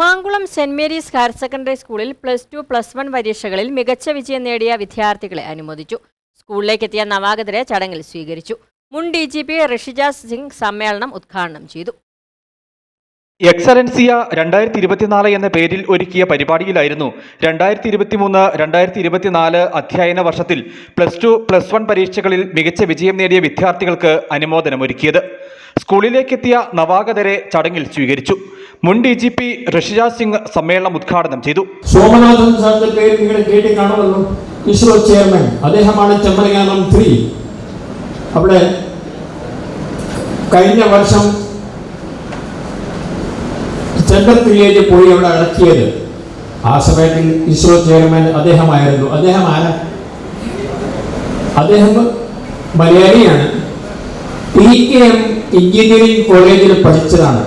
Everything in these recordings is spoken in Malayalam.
Mankulam saint Mary's higher secondary സ്കൂളിൽ പ്ലസ് ടു പ്ലസ് വൺ പരീക്ഷകളിൽ മികച്ച വിജയം നേടിയ വിദ്യാർത്ഥികളെ അനുമോദിച്ചു. സ്കൂളിലേക്കെത്തിയ നവാഗതരെ ചടങ്ങിൽ സ്വീകരിച്ചു. മുൻ D G P Rishiraj Singh സമ്മേളനം ഉദ്ഘാടനം ചെയ്തു. എക്സലൻസിയ രണ്ടായിരത്തി ഇരുപത്തിനാല് എന്ന പേരിൽ ഒരുക്കിയ പരിപാടിയിലായിരുന്നു രണ്ടായിരത്തി ഇരുപത്തിമൂന്ന് രണ്ടായിരത്തി ഇരുപത്തിനാല് അധ്യയന വർഷത്തിൽ പ്ലസ് ടു പ്ലസ് വൺ പരീക്ഷകളിൽ മികച്ച വിജയം നേടിയ വിദ്യാർത്ഥികൾക്ക് അനുമോദനമൊരുക്കിയത്. സ്കൂളിലേക്കെത്തിയ നവാഗതരെ ചടങ്ങിൽ സ്വീകരിച്ചു. മുൻ D G P Rishiraj Singh സമ്മേളനം ഉദ്ഘാടനം ചെയ്തു. സോമനാഥൻ സാറിന്റെ പേര് നിങ്ങൾ കേട്ടി കാണുമല്ലോ. ഇസ്രോ ചെയർമാൻ അദ്ദേഹമാണ് ചന്ദ്രയാനം ത്രീ. അവിടെ കഴിഞ്ഞ വർഷം ചന്ദ്രത്തിലേക്ക് പോയി അവിടെ ഇറക്കിയത് ആ സമയത്തിൽ ഇസ്രോ ചെയർമാൻ അദ്ദേഹമായിരുന്നു. അദ്ദേഹം ആര അദ്ദേഹം മലയാളിയാണ്. പി കെ എം എഞ്ചിനീയറിംഗ് കോളേജിൽ പഠിച്ചതാണ്.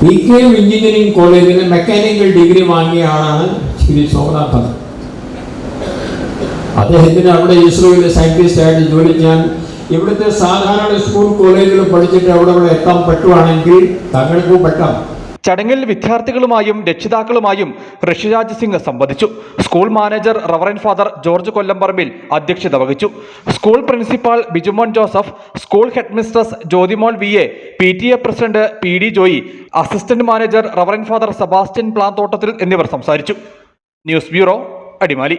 പി കെ എം എഞ്ചിനീയറിംഗ് കോളേജിൽ മെക്കാനിക്കൽ ഡിഗ്രി വാങ്ങിയ ആളാണ് ശ്രീ സോമനാഥൻ. അദ്ദേഹത്തിന് അവിടെ ഇസ്രോയിലെ ആയിട്ട് ജോലി. ചെയ്യാൻ ഇവിടുത്തെ സാധാരണ സ്കൂൾ കോളേജിൽ പഠിച്ചിട്ട് അവിടെ അവിടെ എത്താൻ പറ്റുവാണെങ്കിൽ തങ്ങൾക്കും പറ്റാം. ചടങ്ങിൽ വിദ്യാർത്ഥികളുമായും രക്ഷിതാക്കളുമായും ഋഷിരാജ് സിംഗ് സംവദിച്ചു. School manager reverend father George Kollamparambil അധ്യക്ഷത വഹിച്ചു. School principal Bijumon Joseph school headmistress Jyothimol V A P T A president P D Joy assistant manager reverend father Sebastian Planthottathil എന്നിവർ സംസാരിച്ചു. News bureau Adimali.